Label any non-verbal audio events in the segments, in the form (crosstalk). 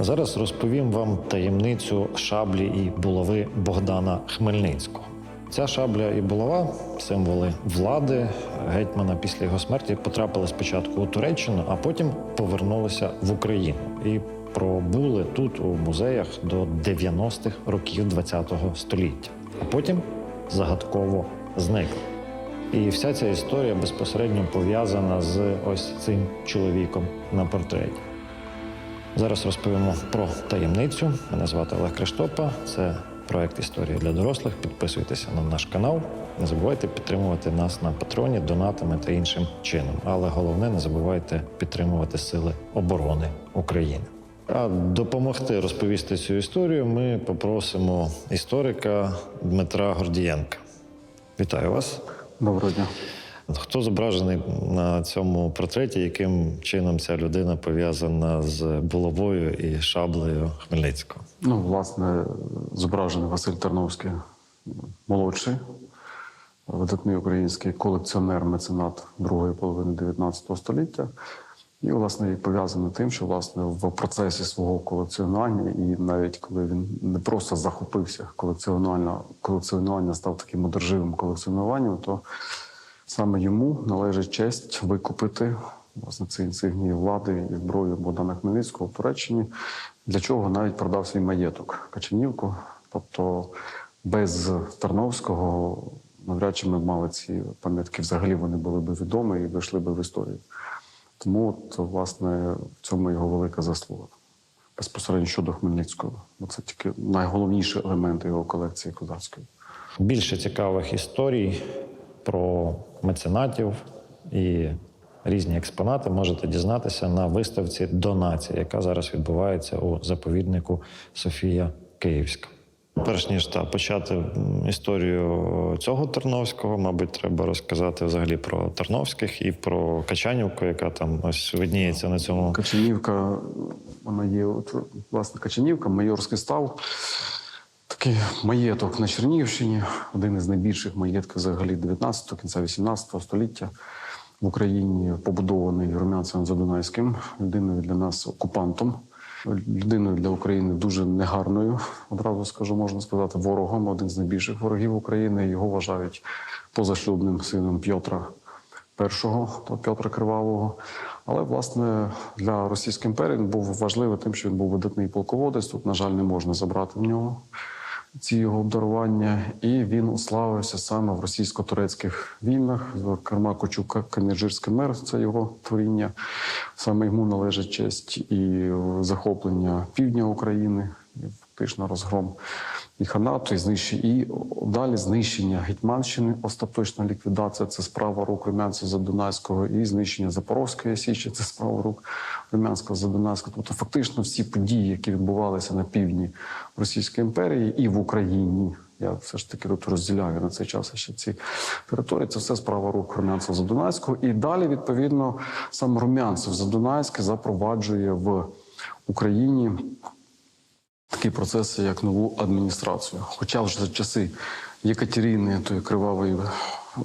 Зараз розповім вам таємницю шаблі і булави Богдана Хмельницького. Ця шабля і булава символи влади гетьмана після його смерті потрапили спочатку у Туреччину, а потім повернулися в Україну і пробули тут у музеях до 90-х років ХХ століття, а потім загадково зникли. І вся ця історія безпосередньо пов'язана з ось цим чоловіком на портреті. Зараз розповімо про таємницю. Мене звати Олег Криштопа. Це проект Історія для дорослих. Підписуйтеся на наш канал. Не забувайте підтримувати нас на патроні, донатами та іншим чином. Але головне, не забувайте підтримувати Сили оборони України. А допомогти розповісти цю історію ми попросимо історика Дмитра Гордієнка. Вітаю вас. Доброго дня. Хто зображений на цьому портреті, яким чином ця людина пов'язана з булавою і шаблею Хмельницького? Ну, власне, зображений Василь Терновський, молодший, видатний український колекціонер, меценат другої половини 19 століття. І, власне, пов'язано тим, що власне в процесі свого колекціонування, і навіть коли він не просто захопився колекціонування, колекціонування став таким одерживим колекціонуванням, то саме йому належить честь викупити власне ці інсигнії влади і зброю Богдана Хмельницького в Туреччині, для чого навіть продав свій маєток Качанівку. Тобто без Тарновського навряд чи ми мали ці пам'ятки, взагалі вони були б відомі і вийшли б в історію. Тому, от, власне, в цьому його велика заслуга. Безпосередньо щодо Хмельницького. Бо це тільки найголовніші елементи його колекції козацької. Більше цікавих історій про меценатів і різні експонати можете дізнатися на виставці Донація, яка зараз відбувається у заповіднику Софія Київська. Перш ніж та почати історію цього Терновського, мабуть, треба розказати взагалі про Терновських і про Качанівку, яка там ось видніється на цьому Качанівка, вона є, от, власне, Качанівка, майорський став. Такий маєток на Чернігівщині, один із найбільших маєтків взагалі 19-го, кінця 18 століття в Україні, побудований Румянцем Задунайським, людиною для нас окупантом, людиною для України дуже негарною, одразу скажу, можна сказати, ворогом, один з найбільших ворогів України. Його вважають позашлюбним сином П'єтра першого то Петра Кривавого. Але власне для Російської імперії він був важливий тим, що він був видатний полководець. Тут, на жаль, не можна забрати в нього ці його обдарування. І він уславився саме в російсько-турецьких війнах. Зокрема, Кочука Канежирський мер це його творіння. Саме йому належить честь і захоплення півдня України, і фактично розгром і ханату, і знищення, і далі знищення Гетьманщини, остаточна ліквідація це справа рук Румянця Задунайського, і знищення Запорозької Січі це справа рук Румянського Задунайського. Тобто, фактично, всі події, які відбувалися на півдні Російської імперії і в Україні. Я все ж таки тут розділяю на цей час ще ці території. Це все справа рук Румянцева Задунайського. І далі, відповідно, сам Румянцев Задунайський запроваджує в Україні такі процеси, як нову адміністрацію. Хоча вже за часи Єкатерини, тої кривавої, е,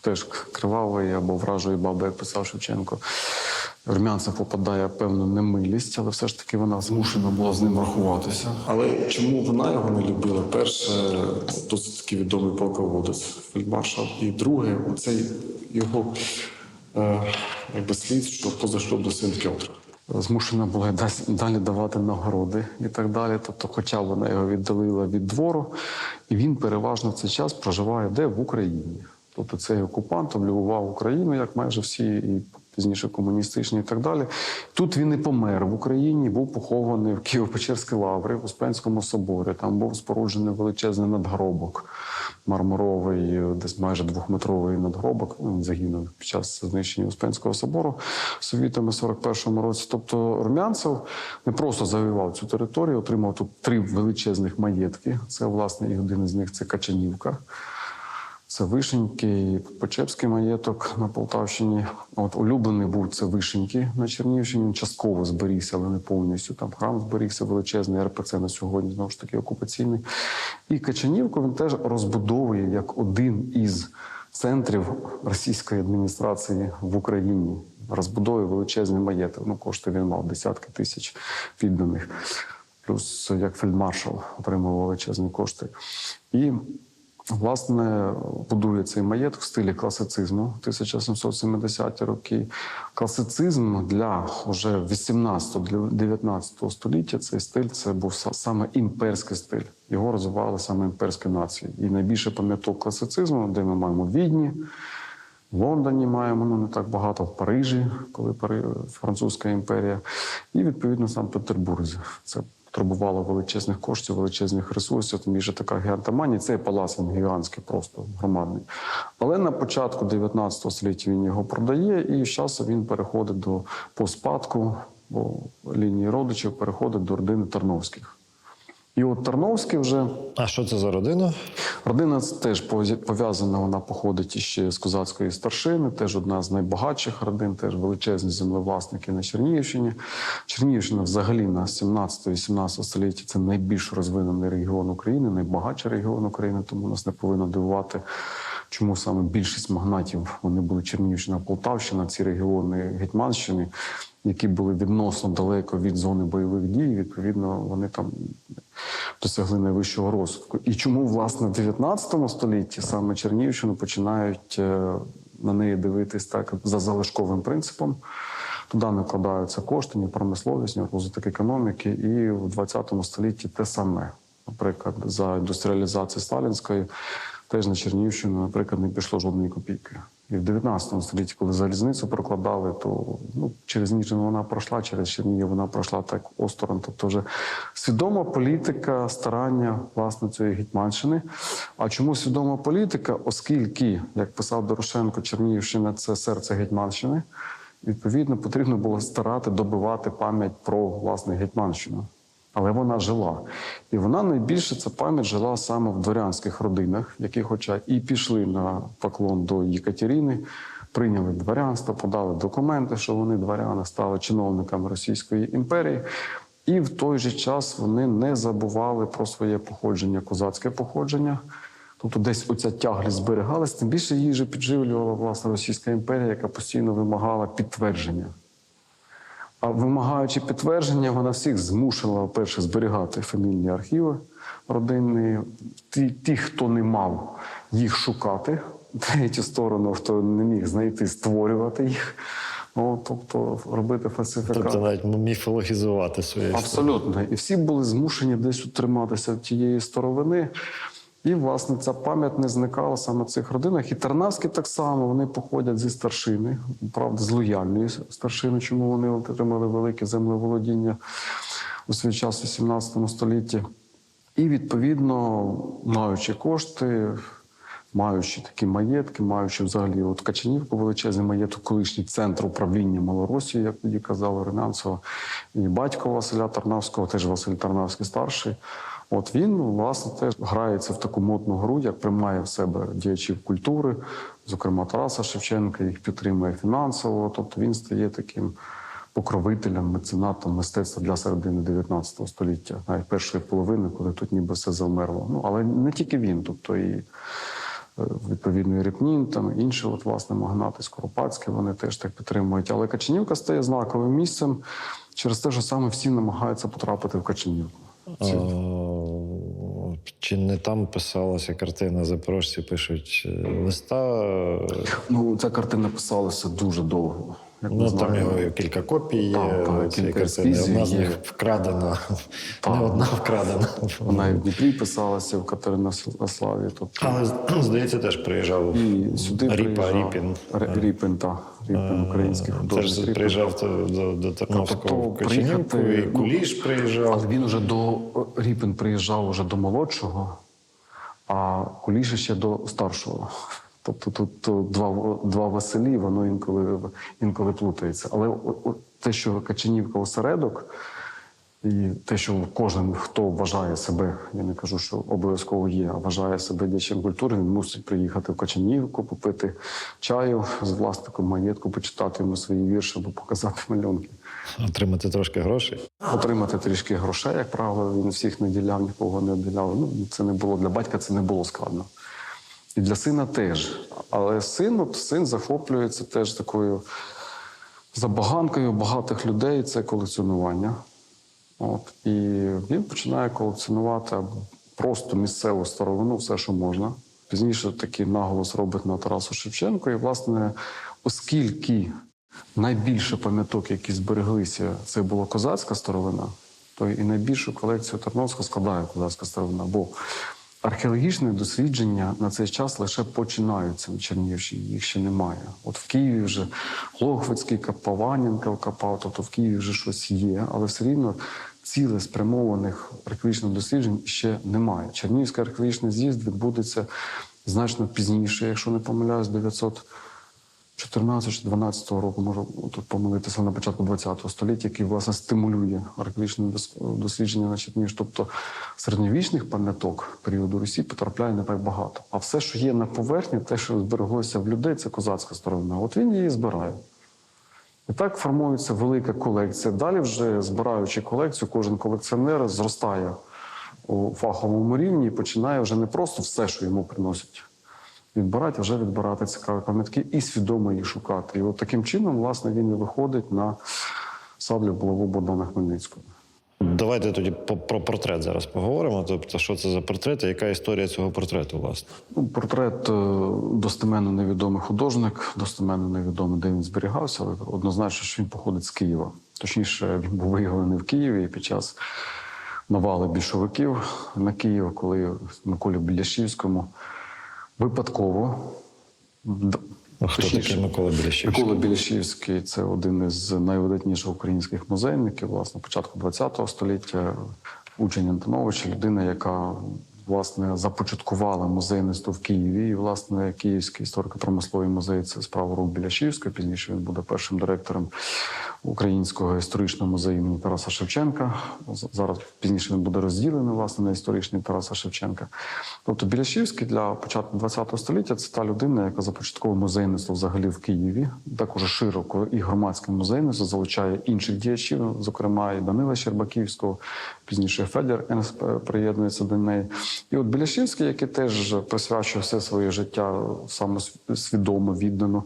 теж кривавої або вражої баби, як писав Шевченко, Румянцев попадає певну немилість, але все ж таки вона змушена була з ним рахуватися. Але чому вона його не любила? Перше, досить таки відомий полководець фельдмаршал. І друге, оцей його е, якби слід, що позашлюбний син Петра. Змушена була далі давати нагороди і так далі. Тобто, хоча вона його віддалила від двору, і він переважно цей час проживає де в Україні. Тобто цей окупант облюбував Україну, як майже всі, і пізніше комуністичні, і так далі. Тут він і помер в Україні, був похований в Києво-Печерській лаврі в Успенському соборі. Там був споруджений величезний надгробок мармуровий, десь майже двохметровий надгробок. Він загинув під час знищення Успенського собору совітами в 41-му році. Тобто Румянцев не просто завоював цю територію, отримав тут три величезних маєтки. Це власне і один із них це Качанівка. Це Вишеньки, і Почепський маєток на Полтавщині. От улюблений був це Вишеньки на Чернігівщині. Він частково зберігся, але не повністю. Там храм зберігся величезний, РПЦ на сьогодні знову ж таки окупаційний. І Качанівку він теж розбудовує як один із центрів російської адміністрації в Україні. розбудовує величезний маєток. Ну, кошти він мав десятки тисяч підданих. Плюс як фельдмаршал отримав величезні кошти. І Власне, будує цей маєток в стилі класицизму 1770-ті роки. Класицизм для вже 18-19 століття цей стиль це був саме імперський стиль. Його розвивали саме імперські нації. І найбільше пам'яток класицизму, де ми маємо Відні, в Лондоні маємо ну не так багато, в Парижі, коли. Французька імперія, і відповідно сам Петербурзі. Це потребувало величезних коштів, величезних ресурсів. Тим є така гігантоманія. Цей палац він гігантський, просто громадний. Але на початку 19 століття він його продає, і з часу він переходить до по спадку бо лінії родичів, переходить до родини Тарновських. І от Тарновський вже А що це за родина? Родина теж пов'язана, вона походить іще з козацької старшини, теж одна з найбагатших родин, теж величезні землевласники на Чернігівщині. Чернігівщина взагалі на 17-18 столітті це найбільш розвинений регіон України, найбагатший регіон України, тому нас не повинно дивувати, чому саме більшість магнатів вони були Чернігівщина, Полтавщина, ці регіони Гетьманщини, які були відносно далеко від зони бойових дій. Відповідно, вони там досягли найвищого розвитку. І чому, власне, в 19 столітті саме Чернігівщину починають е, на неї дивитись так за залишковим принципом. Туди накладаються кошти, ні промисловість, ні розвиток економіки. І в 20 столітті те саме. Наприклад, за індустріалізацію сталінської теж на Чернігівщину, наприклад, не пішло жодної копійки. І в 19 столітті, коли залізницю прокладали, то ну, через Ніжин вона пройшла, через Чернігів вона пройшла так осторонь. Тобто вже свідома політика старання власне цієї Гетьманщини. А чому свідома політика? Оскільки, як писав Дорошенко, Чернігівщина це серце Гетьманщини. Відповідно, потрібно було старати добивати пам'ять про власне Гетьманщину. Але вона жила. І вона найбільше ця пам'ять жила саме в дворянських родинах, які, хоча і пішли на поклон до Єкатерини, прийняли дворянство, подали документи, що вони дворяни стали чиновниками Російської імперії. І в той же час вони не забували про своє походження, козацьке походження. Тобто десь оця тяглість зберігалась, тим більше її же підживлювала власне Російська імперія, яка постійно вимагала підтвердження. А вимагаючи підтвердження, вона всіх змусила перше зберігати фамільні архіви родинні. Ті, ті, хто не мав їх шукати, (laughs) третю сторону, хто не міг знайти, створювати їх. Ну, тобто робити фальсифікат. Тобто навіть міфологізувати своє історію. Абсолютно. І всі були змушені десь утриматися тієї старовини. І, власне, ця пам'ять не зникала саме в цих родинах. І Тарнавські так само вони походять зі старшини, правда, з лояльної старшини, чому вони отримали велике землеволодіння у свій час у 17 столітті. І, відповідно, маючи кошти, маючи такі маєтки, маючи взагалі от Качанівку величезний маєток, колишній центр управління Малоросії, як тоді казали Румянцева, і батько Василя Тарнавського, теж Василь Тарнавський старший. От він власне теж грається в таку модну гру, як приймає в себе діячів культури, зокрема Тараса Шевченка, їх підтримує фінансово. Тобто він стає таким покровителем, меценатом мистецтва для середини 19 століття, навіть першої половини, коли тут ніби все завмерло. Ну але не тільки він, тобто і. е, Відповідно, і Ріпнін, там інші, от, власне, магнати Скоропадські, вони теж так підтримують. Але Качанівка стає знаковим місцем через те, що саме всі намагаються потрапити в Качанівку. А, Чи не там писалася картина Запорожці пишуть е, листа? е, Ну, ця картина писалася дуже довго. Ми Ну, там його кілька копій є Так, так, цієї картини. них вкрадена, не одна вкрадена. Вона і в Дніпрі писалася в Катеринославі. Тобто Але, здається, теж приїжджав і сюди Ріпа, приїжджав. Ripin. Р- Ріпін, так. Ріпін, український художник. Теж Ріпін. приїжджав до, до Тарновського Тобто в приїхати, і ну, Куліш приїжджав. Але він уже до Ріпін приїжджав уже до молодшого, а Куліша ще до старшого. Тобто тут то два, два Василі, воно інколи, інколи плутається. Але о- о- те, що Качанівка осередок, і те, що кожен, хто вважає себе, я не кажу, що обов'язково є, а вважає себе діячем культури, він мусить приїхати в Качанівку, попити чаю з власником маєтку, почитати йому свої вірші або показати малюнки. Отримати трошки грошей. Отримати трішки грошей, як правило, він всіх не діляв, нікого не обділяв. Ну, це не було для батька, це не було складно. І для сина теж. Але син, син захоплюється теж такою забаганкою багатих людей це колекціонування. От, і він починає колекціонувати просто місцеву старовину, все, що можна. Пізніше такий наголос робить на Тарасу Шевченко. І, власне, оскільки найбільше пам'яток, які збереглися, це була козацька старовина, то і найбільшу колекцію Тарновського складає козацька старовина. Бо археологічне дослідження на цей час лише починаються в Чернігівщині, їх ще немає. От в Києві вже Лохвицький Капаванінка вкопав, копав, тобто в Києві вже щось є, але все рівно ціле спрямованих археологічних досліджень ще немає. Чернігівський археологічний з'їзд відбудеться значно пізніше, якщо не помиляюсь, 900 14 чи 12 року, можу тут помилитися на початку 20 століття, який власне стимулює археологічне дослідження на Черніж. Тобто середньовічних пам'яток періоду Русі потрапляє не так багато. А все, що є на поверхні, те, що збереглося в людей, це козацька сторона. От він її збирає. І так формується велика колекція. Далі, вже збираючи колекцію, кожен колекціонер зростає у фаховому рівні і починає вже не просто все, що йому приносять відбирати, вже відбирати цікаві пам'ятки і свідомо їх шукати. І от таким чином, власне, він і виходить на саблю булаву Богдана Хмельницького. Давайте тоді про портрет зараз поговоримо. Тобто, що це за портрет і яка історія цього портрету, власне? Ну, портрет е, достеменно невідомий художник, достеменно невідомий, де він зберігався, але однозначно, що він походить з Києва. Точніше, він був виявлений в Києві під час навали більшовиків на Київ, коли Миколі Біляшівському випадково А Хто такий Микола Білішівський? Микола Білішівський це один із найвидатніших українських музейників, власне, початку ХХ століття. Учень Антоновича, людина, яка власне започаткувала музейництво в Києві. І, власне, Київський історико-промисловий музей це справа рук Біляшівського. Пізніше він буде першим директором Українського історичного музею імені Тараса Шевченка. Зараз пізніше він буде розділений власне на історичний Тараса Шевченка. Тобто Біляшівський для початку ХХ століття це та людина, яка започатковує музейництво взагалі в Києві, також широко і громадське музейництво залучає інших діячів, зокрема і Данила Щербаківського, пізніше Федір Енс приєднується до неї. І от Біляшівський, який теж присвячує все своє життя самосвідомо, віддано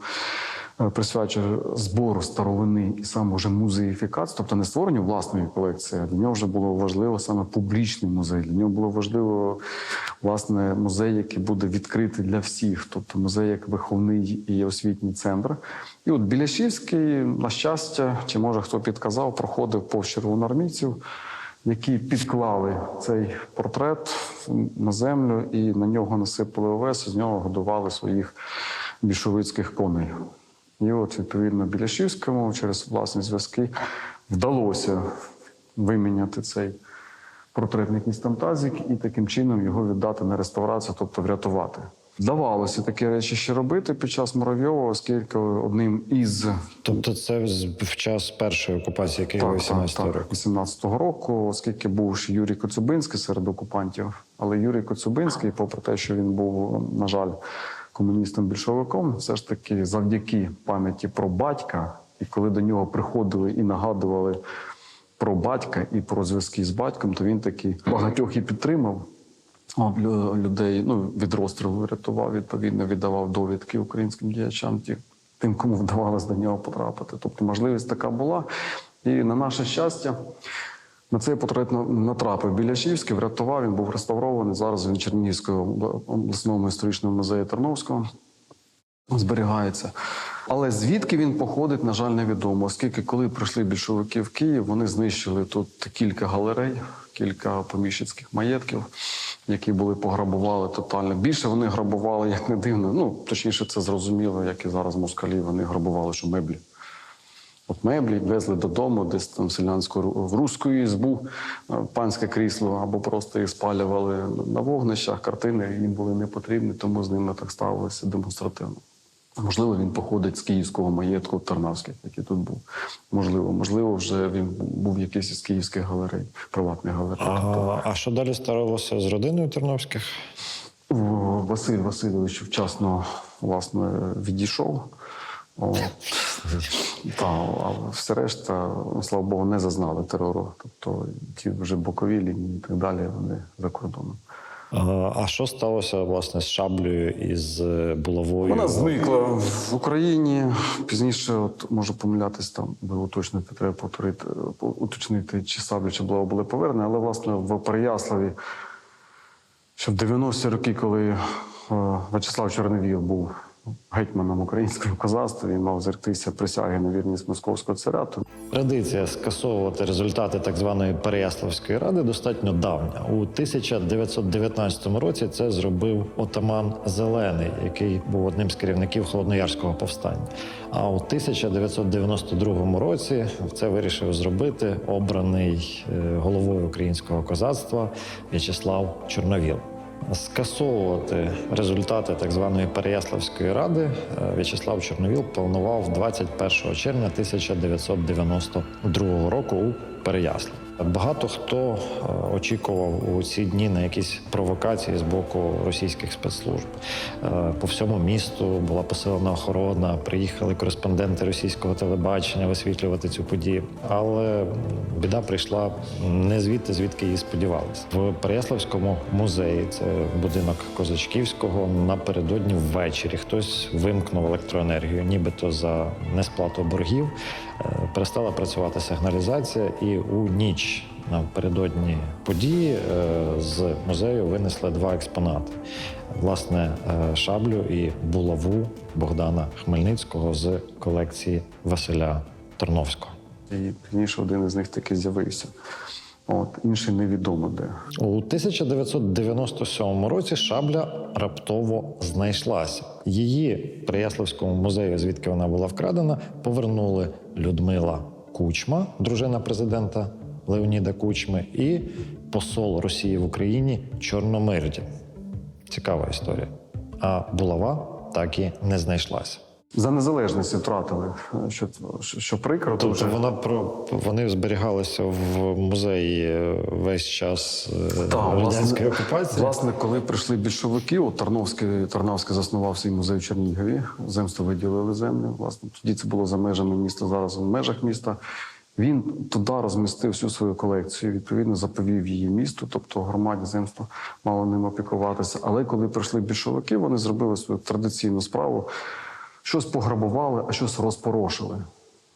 е, присвячує збору старовини і саме вже музеїфікації, тобто не створенню власної колекції. Для нього вже було важливо саме публічний музей. Для нього було важливо власне музей, який буде відкритий для всіх, тобто музей як виховний і освітній центр. І от Біляшівський, на щастя, чи може хто підказав, проходив повз червоноармійців. Які підклали цей портрет на землю і на нього насипали овес, і з нього годували своїх більшовицьких коней. І от, відповідно, Біляшівському через власні зв'язки вдалося виміняти цей портрет на якийсь і таким чином його віддати на реставрацію, тобто врятувати. Вдавалося такі речі ще робити під час Муравйова, оскільки одним із Тобто, це в час першої окупації Києва 18 року. 18-го року, оскільки був ще Юрій Коцюбинський серед окупантів. Але Юрій Коцюбинський, попри те, що він був, на жаль, комуністом-більшовиком, все ж таки завдяки пам'яті про батька, і коли до нього приходили і нагадували про батька і про зв'язки з батьком, то він таки багатьох і підтримав. Людей ну, від розстрілу рятував, відповідно, віддавав довідки українським діячам, ті, тим, кому вдавалося до нього потрапити. Тобто можливість така була. І на наше щастя, на цей портрет на- натрапив Біляшівський, врятував, він був реставрований. Зараз він обла- обласному історичному музеї Терновського зберігається. Але звідки він походить, на жаль, невідомо, оскільки коли прийшли більшовики в Київ, вони знищили тут кілька галерей, кілька поміщицьких маєтків, які були пограбували тотально. Більше вони грабували, як не дивно. Ну точніше, це зрозуміло, як і зараз москалі. Вони грабували, що меблі. От меблі везли додому, десь там селянську в руську ізбу, е, панське крісло, або просто їх спалювали на вогнищах. Картини їм були не потрібні, тому з ними так ставилися демонстративно. Можливо, він походить з київського маєтку Тарнавських, який тут був. Можливо, можливо, вже він був якийсь із київських галерей, приватних галерей. А, а що далі старалося з родиною Терновських? О, Василь Васильович вчасно власне відійшов. О, (laughs) та, а все решта, слава Богу, не зазнали терору. Тобто ті вже бокові лінії і так далі, вони за кордоном. А що сталося власне з шаблею і з булавою? Вона зникла в Україні. Пізніше, от можу помилятись там, ви уточнити, треба повторити, по- уточнити, чи саблі, чи булава були повернені. Але власне в Переяславі, що в 90-ті роки, коли е, В'ячеслав Чорновіл був гетьманом українського козацтва, він мав зректися присяги на вірність московського царяту. Традиція скасовувати результати так званої Переяславської ради достатньо давня. У 1919 році це зробив отаман Зелений, який був одним з керівників холодноярського повстання. А у 1992 році це вирішив зробити обраний е, головою українського козацтва В'ячеслав Чорновіл. Скасовувати результати так званої Переяславської ради е, В'ячеслав Чорновіл планував 21 червня 1992 року у Переяславі. Багато хто е, очікував у ці дні на якісь провокації з боку російських спецслужб. Е, По всьому місту була посилена охорона, приїхали кореспонденти російського телебачення висвітлювати цю подію. Але біда прийшла не звідти, звідки її сподівалися. В Переяславському музеї, це будинок Козачківського, напередодні ввечері хтось вимкнув електроенергію, нібито за несплату боргів. Е, Перестала працювати сигналізація, і у ніч напередодні події е, з музею винесли два експонати: власне, е, шаблю і булаву Богдана Хмельницького з колекції Василя Терновського. І пізніше один із них таки з'явився. От, інший невідомо де. У 1997 році шабля раптово знайшлася. Її Переяславському музею, звідки вона була вкрадена, повернули Людмила Кучма, дружина президента Леоніда Кучми, і посол Росії в Україні Чорномирді. Цікава історія. А булава так і не знайшлася. За незалежність втратили, що, що, що прикро. Тобто вона про вони зберігалися в музеї весь час е, радянської власне, окупації. Власне, коли прийшли більшовики, от Тарновський, Тарнавський заснував свій музей в Чернігові, земство виділили землю. Власне, тоді це було за межами міста, зараз в межах міста. Він туди розмістив всю свою колекцію, відповідно, заповів її місту, тобто громаді земство мало ним опікуватися. Але коли прийшли більшовики, вони зробили свою традиційну справу, щось пограбували, а щось розпорошили.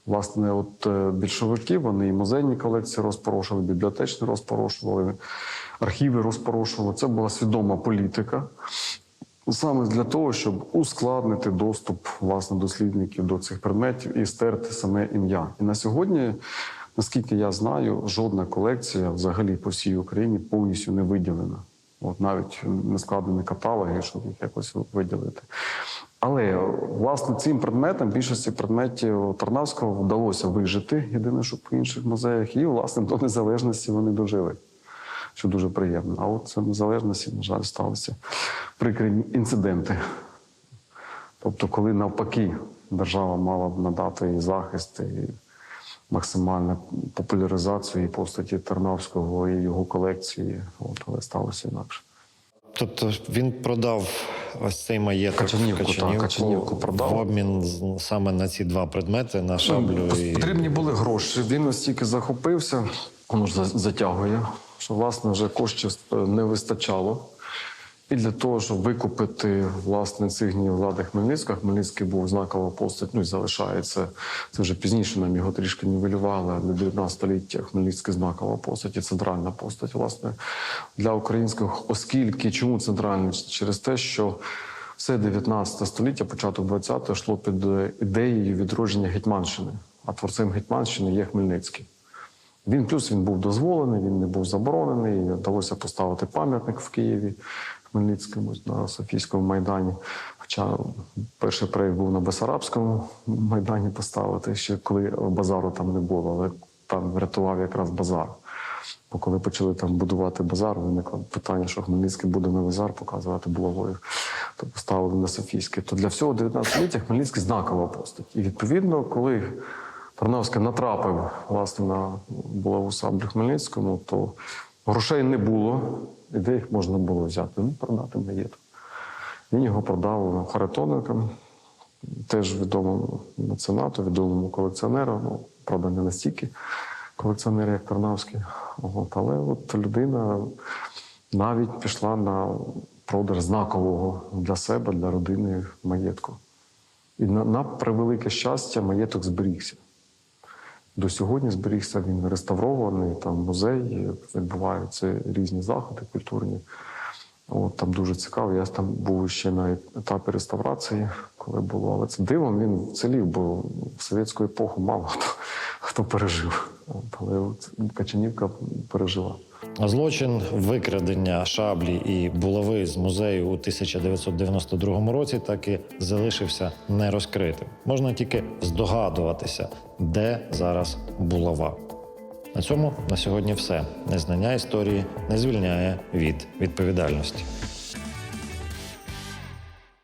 Власне, от е, більшовики вони і музейні колекції розпорошили, бібліотечні розпорошували, архіви розпорошували. Це була свідома політика. Саме для того, щоб ускладнити доступ власне дослідників до цих предметів і стерти саме ім'я. І на сьогодні, наскільки я знаю, жодна колекція взагалі по всій Україні повністю не виділена. От навіть не складені каталоги, щоб їх якось виділити. Але власне цим предметам, більшості предметів Тарнавського вдалося вижити, єдине, що по інших музеях, і власне до незалежності вони дожили, що дуже приємно. А от це незалежності, на жаль, сталися прикрі інциденти. Тобто, коли навпаки держава мала б надати і захист, і максимальну популяризацію і постаті Тарнавського і його колекції, от, але сталося інакше. Тобто він продав ось цей маєток Качанівку, так, Качанівку продав. в обмін саме на ці два предмети на шаблю і Потрібні були гроші. Він настільки захопився, воно ж затягує, що власне вже коштів е, не вистачало. І для того, щоб викупити власне інсигнії влади Хмельницького, Хмельницький був знакова постать, ну і залишається. Це вже пізніше нам його трішки нівелювали. До 19 століття Хмельницький знакова постать і центральна постать, власне, для українських, оскільки чому центральна? Через те, що все 19 століття, початок 20-го, йшло під ідеєю відродження Гетьманщини. А творцем Гетьманщини є Хмельницький. Він плюс він був дозволений, він не був заборонений. Вдалося поставити пам'ятник в Києві Хмельницькому на Софійському майдані. Хоча перший проєкт був на Бесарабському майдані поставити, ще коли базару там не було, але там врятував якраз базар. Бо коли почали там будувати базар, виникло питання, що Хмельницький буде новий базар показувати булавою, то поставили на Софійський. То для всього 19 століття Хмельницький знакова постать. І відповідно, коли Тарнавський натрапив власне на булаву саблю Хмельницькому, то грошей не було, де їх можна було взяти? Ну, продати маєток. Він його продав Харитоненкам, теж відомому меценату, відомому колекціонеру. Ну, правда, не настільки колекціонер, як Тарнавський. От, але от людина навіть пішла на продаж знакового для себе, для родини маєтку. І на, на превелике щастя, маєток зберігся. До сьогодні зберігся він реставрований, там музей, відбуваються різні заходи культурні. От, там дуже цікаво. Я там був ще на етапі реставрації, коли було. Але це дивом він вцілів, бо в совєтську епоху мало хто, хто пережив. Але от Качанівка пережила. Злочин викрадення шаблі і булави з музею у 1992 році так і залишився нерозкритим. Можна тільки здогадуватися, де зараз булава. На цьому на сьогодні все. Незнання історії не звільняє від відповідальності.